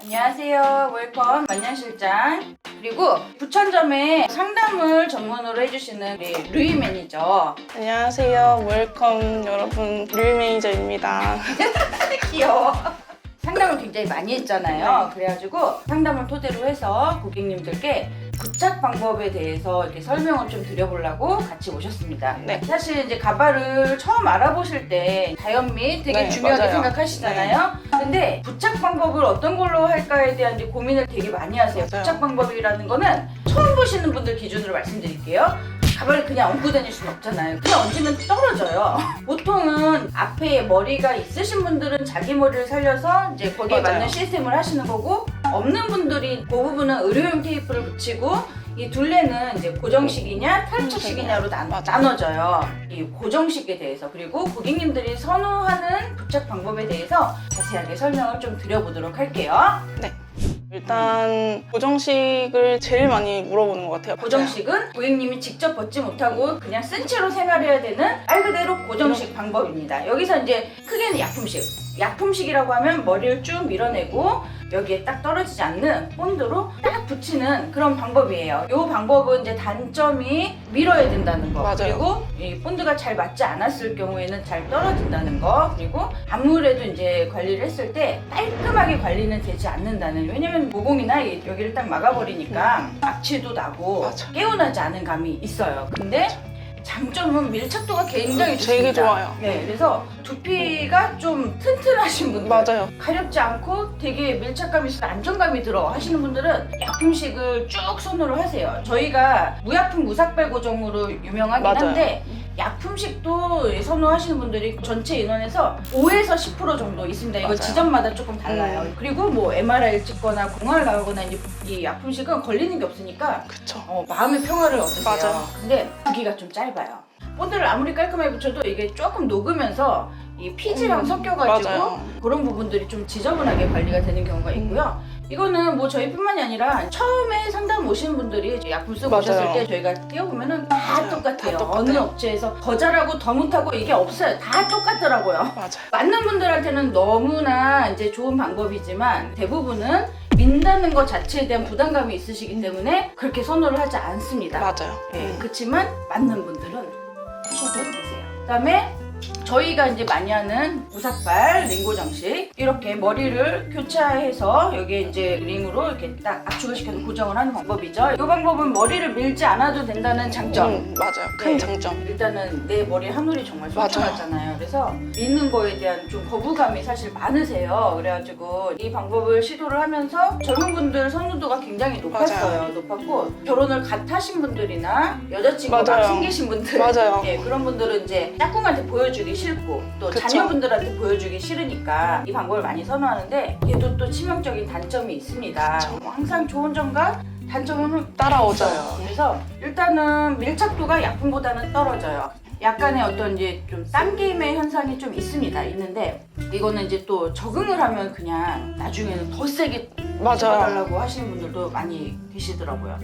안녕하세요. 웰컴 만년실장. 그리고 부천점에 상담을 전문으로 해주시는 우리 루이 매니저. 안녕하세요. 웰컴 여러분. 류이 매니저입니다. 귀여워. 상담을 굉장히 많이 했잖아요. 그래가지고 상담을 토대로 해서 고객님들께 부착 방법에 대해서 이렇게 설명을 좀 드려보려고 같이 오셨습니다. 네. 사실 이제 가발을 처음 알아보실 때 자연미 되게 네, 중요하게 맞아요. 생각하시잖아요. 근데 부착 방법을 어떤 걸로 할까에 대한 이제 고민을 되게 많이 하세요. 맞아요. 부착 방법이라는 거는 처음 보시는 분들 기준으로 말씀드릴게요. 가발을 그냥 얹고 다닐 수는 없잖아요. 그냥 얹으면 떨어져요. 보통은 앞에 머리가 있으신 분들은 자기 머리를 살려서 이제 거기에 맞아요. 맞는 시스템을 하시는 거고 없는 분들이 그 부분은 의료용 테이프를 붙이고 이 둘레는 이제 고정식이냐 탈착식이냐로 나, 맞아요. 나눠져요. 이 고정식에 대해서 그리고 고객님들이 선호하는 부착 방법에 대해서 자세하게 설명을 좀 드려보도록 할게요. 일단 고정식을 제일 많이 물어보는 것 같아요. 고정식은 고객님이 직접 벗지 못하고 그냥 쓴 채로 생활해야 되는 말 그대로 고정식 방법입니다. 여기서 이제 크게는 약품식. 약품식이라고 하면 머리를 쭉 밀어내고 여기에 딱 떨어지지 않는 본드로 딱 붙이는 그런 방법이에요. 이 방법은 이제 단점이 밀어야 된다는 거. 맞아요. 그리고 이 본드가 잘 맞지 않았을 경우에는 잘 떨어진다는 거. 그리고 아무래도 이제 관리를 했을 때 깔끔하게 관리는 되지 않는다는. 왜냐면 모공이나 이- 여기를 딱 막아버리니까 악취도 나고 맞아. 깨어나지 않은 감이 있어요. 근데 장점은 밀착도가 굉장히 되게 좋습니다. 좋아요. 네, 그래서 두피가 좀 튼튼하신 분들 맞아요. 가렵지 않고 되게 밀착감이 있어 안정감이 들어 하시는 분들은 약품식을 쭉 선호를 하세요. 저희가 무약품 무삭발 고정으로 유명하긴 맞아요. 한데 약품식도 선호하시는 분들이 전체 인원에서 5에서 10% 정도 있습니다. 이거 맞아요. 지점마다 조금 달라요. 음. 그리고 뭐 MRI를 찍거나 공황을 나오거나 이제 이 약품식은 걸리는 게 없으니까 그쵸. 어, 마음의 평화를 얻으세요. 맞아요. 근데 주기가 좀 짧아요. 본드를 아무리 깔끔하게 붙여도 이게 조금 녹으면서 이 피지랑 음, 섞여가지고 맞아요. 그런 부분들이 좀 지저분하게 관리가 되는 경우가 있고요. 이거는 뭐 저희뿐만이 아니라 처음에 상담 오시는 분들이 약품 쓰고 맞아요. 오셨을 때 저희가 띄워보면은 다. 똑같아요. 다 똑같아요. 어느 업체에서 더 잘하고 더 못하고 이게 없어요. 다 똑같더라고요. 맞아요. 맞는 분들한테는 너무나 이제 좋은 방법이지만 대부분은 민다는 것 자체에 대한 부담감이 있으시기 때문에 그렇게 선호를 하지 않습니다. 맞아요. 네, 음. 그렇지만 맞는 분들은 하셔도 되세요. 그다음에 저희가 이제 많이 하는 무삭발 링고 정식 이렇게 머리를 교차해서 여기에 이제 링으로 이렇게 딱 압축을 시켜서 고정을 하는 방법이죠. 이 방법은 머리를 밀지 않아도 된다는 장점. 음, 맞아요. 큰 네. 장점. 일단은 내 머리 한 올이 정말 맞아요. 소중하잖아요. 그래서 믿는 거에 대한 좀 거부감이 사실 많으세요. 그래가지고 이 방법을 시도를 하면서 젊은 분들 선호도가 굉장히 높았어요. 높았고 결혼을 갓 하신 분들이나 여자친구 막 맞아요. 생기신 분들 맞아요. 예, 그런 분들은 이제 짝꿍한테 보여주기 싫고 또 그쵸. 자녀분들한테 보여주기 싫으니까 이 방법을 많이 선호하는데 얘도 또 치명적인 단점이 있습니다. 뭐 항상 좋은 점과 단점은 따라오죠. 그래서 일단은 밀착도가 약품보다는 떨어져요. 약간의 어떤 이제 좀 당김의 현상이 좀 있습니다. 있는데 이거는 이제 또 적응을 하면 그냥 나중에는 더 세게 맞아요. 잡아달라고 하시는 분들도 많이 계시더라고요.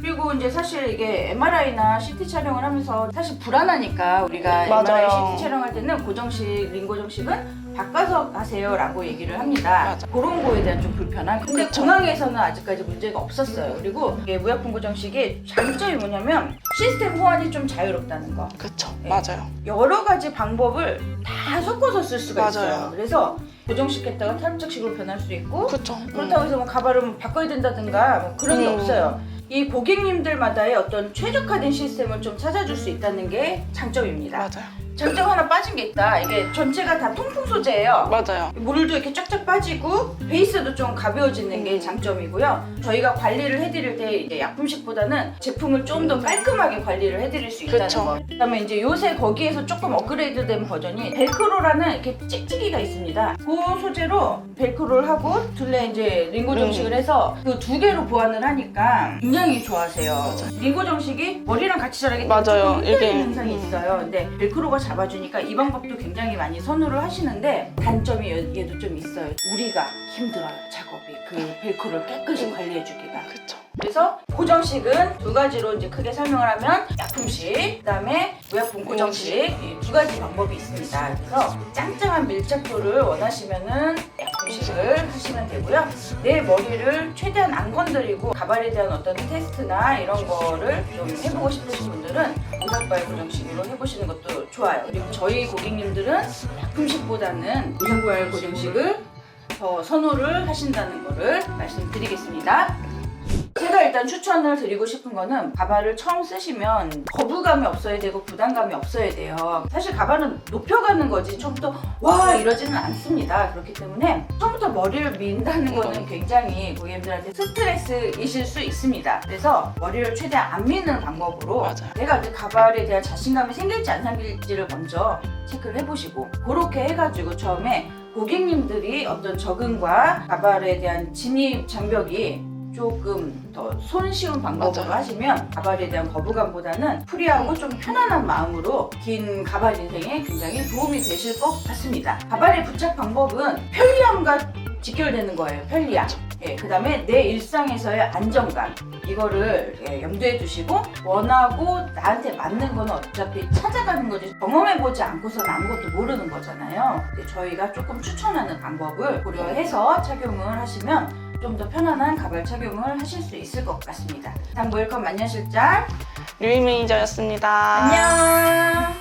그리고 이제 사실 이게 MRI나 CT 촬영을 하면서 사실 불안하니까 우리가 맞아요. MRI, CT 촬영할 때는 고정식, 링고정식은 바꿔서 하세요라고 얘기를 합니다. 맞아. 그런 거에 대한 좀 불편함. 근데 그쵸. 공항에서는 아직까지 문제가 없었어요. 그리고 이게 무약품 고정식이 장점이 뭐냐면 시스템 호환이 좀 자유롭다는 거. 그쵸. 네. 맞아요. 여러 가지 방법을 다 섞어서 쓸 수가 맞아요. 있어요. 그래서 고정식했다가 탈착식으로 변할 수도 있고 그쵸. 그렇다고 해서 뭐 가발을 뭐 바꿔야 된다든가 뭐 그런 게 음. 없어요. 이 고객님들마다의 어떤 최적화된 시스템을 좀 찾아줄 수 있다는 게 장점입니다. 맞아요. 장점 하나 빠진 게 있다. 이게 전체가 다 통풍 소재예요. 맞아요. 물도 이렇게 쫙쫙 빠지고 베이스도 좀 가벼워지는 게 음. 장점이고요. 저희가 관리를 해드릴 때 이제 약품식보다는 제품을 좀 더 깔끔하게 관리를 해드릴 수 있다는 그쵸. 거. 그다음에 이제 요새 거기에서 조금 업그레이드된 버전이 벨크로라는 이렇게 찍찍이가 있습니다. 그 소재로 벨크로를 하고 둘레 이제 링고 정식을 해서 그 두 개로 보완을 하니까 굉장히 좋아하세요. 링고 정식이 머리랑 같이 자라기 때문에 맞아요. 흔들리는 이게, 현상이 음. 있어요. 근데 벨크로가 잡아주니까 이 방법도 굉장히 많이 선호를 하시는데 단점이 얘- 얘도 좀 있어요. 우리가 힘들어요 작업이 그 벨크로를 깨끗이 관리해주기가. 그쵸. 그래서 고정식은 두 가지로 이제 크게 설명을 하면 약품식, 그다음에 무약품 고정식 이두 가지 방법이 있습니다. 그래서 짱짱한 밀착도를 원하시면은 약품식을 하시면 되고요. 내 머리를 최대한 안 건드리고 가발에 대한 어떤 테스트나 이런 거를 좀 해보고 싶으신 분들은 무삭발 고정식으로 해보시는 것도 좋아요. 그리고 저희 고객님들은 약품식보다는 무삭발 고정식을 더 선호를 하신다는 거를 말씀드리겠습니다. 제가 일단 추천을 드리고 싶은 거는 가발을 처음 쓰시면 거부감이 없어야 되고 부담감이 없어야 돼요. 사실 가발은 높여가는 거지 처음부터 와 이러지는 않습니다. 그렇기 때문에 처음부터 머리를 민다는 거는 굉장히 고객님들한테 스트레스이실 수 있습니다. 그래서 머리를 최대한 안 미는 방법으로 맞아요. 내가 그 가발에 대한 자신감이 생길지 안 생길지를 먼저 체크를 해보시고 그렇게 해가지고 처음에 고객님들이 어떤 적응과 가발에 대한 진입 장벽이 조금 더 손쉬운 방법으로 맞아요. 하시면 가발에 대한 거부감보다는 프리하고 좀 편안한 마음으로 긴 가발 인생에 굉장히 도움이 되실 것 같습니다. 가발의 부착 방법은 편리함과 직결되는 거예요. 편리함. 예, 그 다음에 내 일상에서의 안정감. 이거를 예, 염두에 두시고 원하고 나한테 맞는 거는 어차피 찾아가는 거지 경험해보지 않고서는 아무것도 모르는 거잖아요. 근데 저희가 조금 추천하는 방법을 고려해서 착용을 하시면 좀 더 편안한 가발 착용을 하실 수 있을 것 같습니다. 당부 웰컴 만년실장 류이 매니저였습니다. 안녕.